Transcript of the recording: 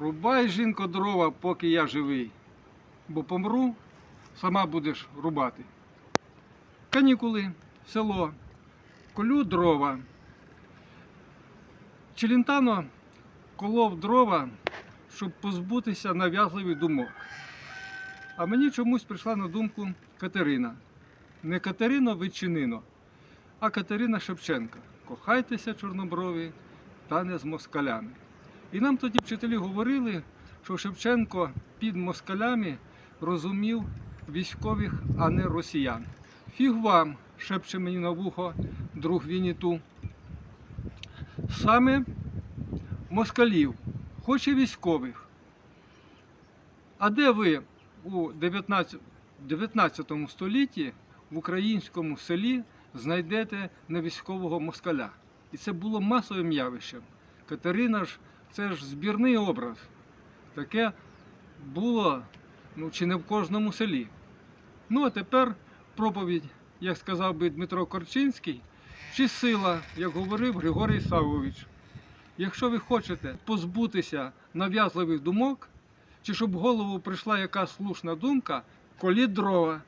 Рубай, жінко, дрова, поки я живий, бо помру, сама будеш рубати. Канікули, село, колю дрова. Челентано колов дрова, щоб позбутися нав'язливих думок. А мені чомусь прийшла на думку Катерина. Не Катерино Ветчинино, а Катерина Шевченка. Кохайтеся, чорноброві, та не з москалями. І нам тоді вчителі говорили, що Шевченко під москалями розумів військових, а не росіян. Фіг вам, шепче мені на вухо друг Вініту. Саме москалів, хоч і військових. А де ви у 19, 19 столітті в українському селі знайдете невійськового москаля? І це було масовим явищем. Катерина ж це ж збірний образ. Таке було ну, чи не в кожному селі. Ну а тепер проповідь, як сказав би Дмитро Корчинський, чи сила, як говорив Григорій Савович. Якщо ви хочете позбутися нав'язливих думок, чи щоб в голову прийшла якась слушна думка, коліть дрова,